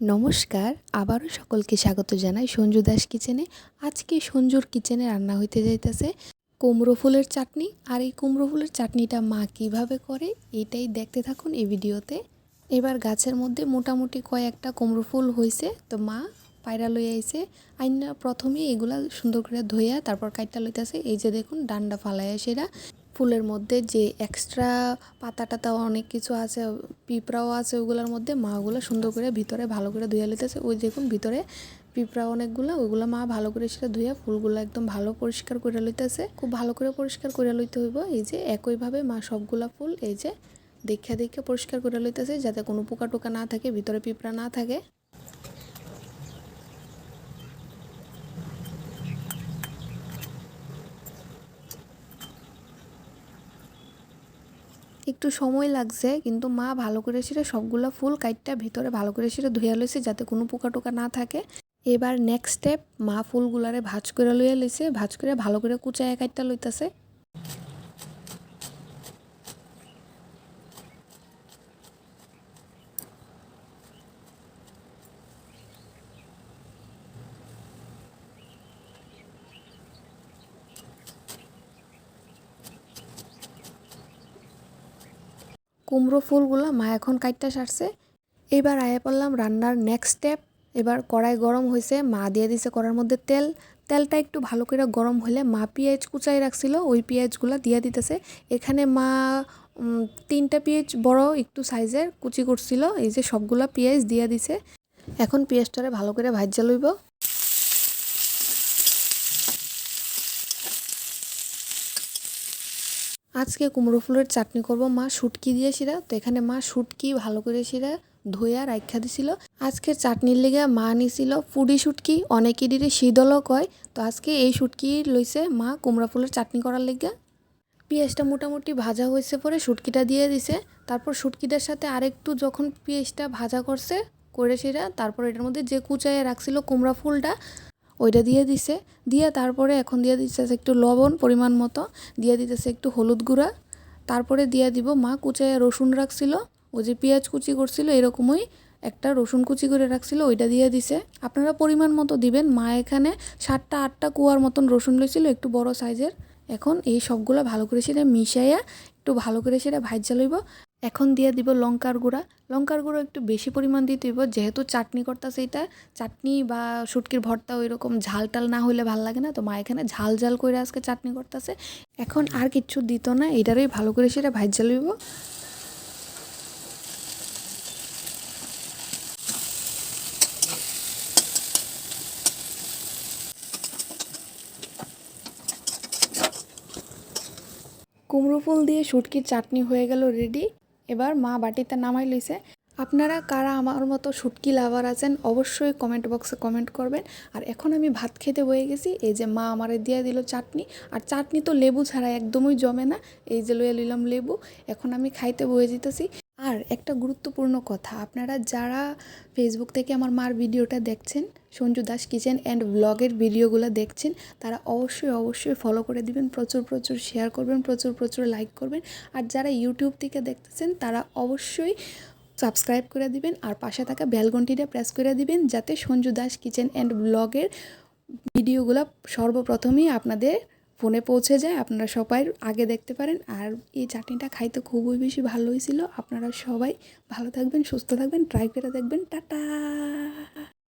নমস্কার, আবারও সকলকে স্বাগত জানাই সঞ্জু দাস কিচেনে। আজকে সঞ্জুর কিচেনে রান্না হইতে যাইতেছে কুমড়ো ফুলের চাটনি। আর এই কুমড়ো ফুলের চাটনিটা মা কীভাবে করে এটাই দেখতে থাকুন এই ভিডিওতে। এবার গাছের মধ্যে মোটামুটি কয়েকটা কুমড়ো ফুল হয়েছে তো মা পায়রা লই আইছে। আইনা প্রথমে এগুলা সুন্দর করে ধুইয়া তারপর কাইটটা লইতেছে। এই যে দেখুন, ডান্ডা ফালাইয়া সেরা। ফুলের মধ্যে যে এক্সট্রা পাতা টাতা অনেক কিছু আছে, পিঁপড়াও আছে, ওগুলোর মধ্যে মা ওগুলো সুন্দর করে ভিতরে ভালো করে ধুয়ে লইতেছে ওই দেখুন ভিতরে পিঁপড়া অনেকগুলো ওইগুলো মা ভালো করে সেটা ধুয়ে ফুলগুলো একদম ভালো পরিষ্কার করে লইতেছে। খুব ভালো করে পরিষ্কার করে লইতে হইব। এই যে একইভাবে মা সবগুলা ফুল এই যে দেখা দেখে পরিষ্কার করে লইতেছে যাতে কোনো পোকা টোকা না থাকে, ভিতরে পিঁপড়া না থাকে। একটু সময় লাগছে, কিন্তু মা ভালো করে সেটা সবগুলো ফুল কাইটটা ভিতরে ভালো করে সেটা ধুয়ে লইছে যাতে কোনো পোকা টোকা না থাকে। এবার নেক্সট স্টেপ মা ফুলগুলারে ভাজ করে লইয়া লইছে, ভাজ করে ভালো করে কুচায় কাইটটা লইতাছে। কুমড়ো ফুলগুলো মা এখন কাটতে সারছে। এবার আয়া পড়লাম রান্নার নেক্সট স্টেপ এবার কড়াই গরম হয়েছে মা দিয়ে দিছে কড়ার মধ্যে তেল। তেলটা একটু ভালো করে গরম হলে মা পেঁয়াজ কুচাই রাখছিল, ওই পেঁয়াজগুলো দিয়ে দিতেছে। এখানে মা তিনটা পেঁয়াজ বড় একটু সাইজের কুচি করছিল, এই যে সবগুলা পেঁয়াজ দিয়ে দিছে। এখন পেঁয়াজটারে ভালো করে ভাজ্যা লইব। আজকে কুমড়ো ফুলের চাটনি করব। মা শুটকি দিয়ে তো এখানে মা শুটকি ভালো করে সেরা ধুইয়া রাখা দিছিল। আজকের চাটনির লেগে মা নিছিল ফুডি শুটকি। অনেকেরই শীতলও কয়। তো আজকে এই শুটকি লইছে মা কুমড়া ফুলের চাটনি করার লেগে। পেঁয়াজটা মোটামুটি ভাজা হয়েছে পরে শুটকিটা দিয়ে দিছে। তারপর শুটকিটার সাথে আরেকটু যখন পেঁয়াজটা ভাজা করছে, করে সেরা তারপর এটার মধ্যে যে কুচাইয়ে রাখছিল কুমড়া ফুলটা ওইটা দিয়ে দিছে। দিয়ে তারপরে এখন দিয়ে দিতেছে একটু লবণ পরিমাণ মতো, দিয়ে দিতেছে একটু হলুদ গুঁড়া। তারপরে দিয়ে দিব, মা কুচায় রসুন রাখছিল ও যে পেঁয়াজ কুচি করছিল, এরকমই একটা রসুন কুচি করে রাখছিল, ওইটা দিয়ে দিছে। আপনারা পরিমাণ মতো দিবেন, মা এখানে সাতটা, আটটা কুয়ার মতন রসুন লইছিল, একটু বড় সাইজের। এখন এই সবগুলো ভালো করে সেটা মিশাইয়া, একটু ভালো করে সেটা ভাজ্যা লইব। এখন দিয়ে দিব লঙ্কার গুঁড়া। লঙ্কার গুঁড়ো একটু বেশি পরিমাণ দিতে হইব, যেহেতু চাটনি করতেছে এটা চাটনি বা শুটকির ভর্তা ওই রকম ঝাল টাল না হইলে ভালো লাগে না। তো মা এখানে ঝাল ঝাল করে আজকে চাটনি করতেছে। এখন আর কিচ্ছু দিত না এটারই ভালো করে সেটা ভাজ্যা লইব। কুমড়ো ফুল দিয়ে শুটকির চাটনি হয়ে গেল রেডি। এবার মা বাটিতে নামাই লইছে। আপনারা কারা আমার মতো শুটকি লাভার আছেন, অবশ্যই কমেন্ট বক্সে কমেন্ট করবেন। আর এখন আমি ভাত খেতে বয়ে গেছি, এই যে মা আমার দিয়ে দিল চাটনি। আর চাটনি তো লেবু ছাড়া একদমই জমে না, এই যে লইয়া নিলাম লেবু, এখন আমি খাইতে বয়ে যেতেছি। আর একটা গুরুত্বপূর্ণ কথা, আপনারা যারা ফেসবুক থেকে আমার মার ভিডিওটা দেখছেন, সঞ্জু দাস কিচেন অ্যান্ড ব্লগের ভিডিওগুলো দেখছেন, তারা অবশ্যই অবশ্যই ফলো করে দিবেন, প্রচুর প্রচুর শেয়ার করবেন, প্রচুর প্রচুর লাইক করবেন। আর যারা ইউটিউব থেকে দেখতেছেন, তারা অবশ্যই সাবস্ক্রাইব করে দিবেন আর পাশে থাকা বেলঘন্টিটা প্রেস করে দিবেন, যাতে সঞ্জু দাস কিচেন অ্যান্ড ব্লগের ভিডিওগুলো সর্বপ্রথমেই আপনাদের ফোনে পৌঁছে যায়, আপনারা সবাই আগে দেখতে পারেন। আর এই চাটনিটা খাইতে খুবই বেশি ভালো হয়েছিল আপনারা সবাই ভালো থাকবেন, সুস্থ থাকবেন, ট্রাই করে দেখবেন। টাটা!